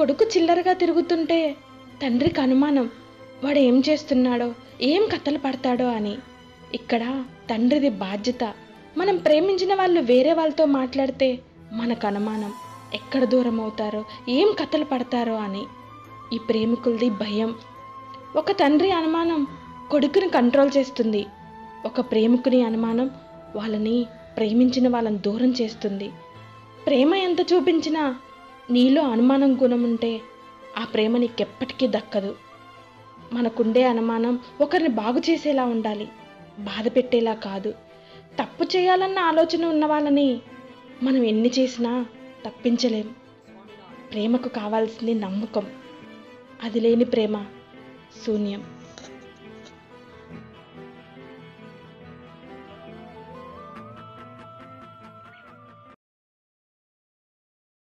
కొడుకు చిల్లరగా తిరుగుతుంటే తండ్రికి అనుమానం. వాడు ఏం చేస్తున్నాడో ఏం కథలు పడతాడో అని. ఇక్కడ తండ్రిది బాధ్యత. మనం ప్రేమించిన వాళ్ళు వేరే వాళ్ళతో మాట్లాడితే మనకు అనుమానం. ఎక్కడ దూరం అవుతారో ఏం కథలు పడతారో అని. ఈ ప్రేమికులది భయం. ఒక తండ్రి అనుమానం కొడుకుని కంట్రోల్ చేస్తుంది. ఒక ప్రేమికుని అనుమానం వాళ్ళని ప్రేమించిన వాళ్ళని దూరం చేస్తుంది. ప్రేమ ఎంత చూపించినా నీలో అనుమానం గుణం ఉంటే ఆ ప్రేమ నీకెప్పటికీ దక్కదు. మనకుండే అనుమానం ఒకరిని బాగు చేసేలా ఉండాలి బాధ పెట్టేలా కాదు. తప్పు చేయాలన్న ఆలోచన ఉన్న వాళ్ళని మనం ఎన్ని చేసినా తప్పించలేం. ప్రేమకు కావాల్సింది నమ్మకం. అది లేని ప్రేమ శూన్యం.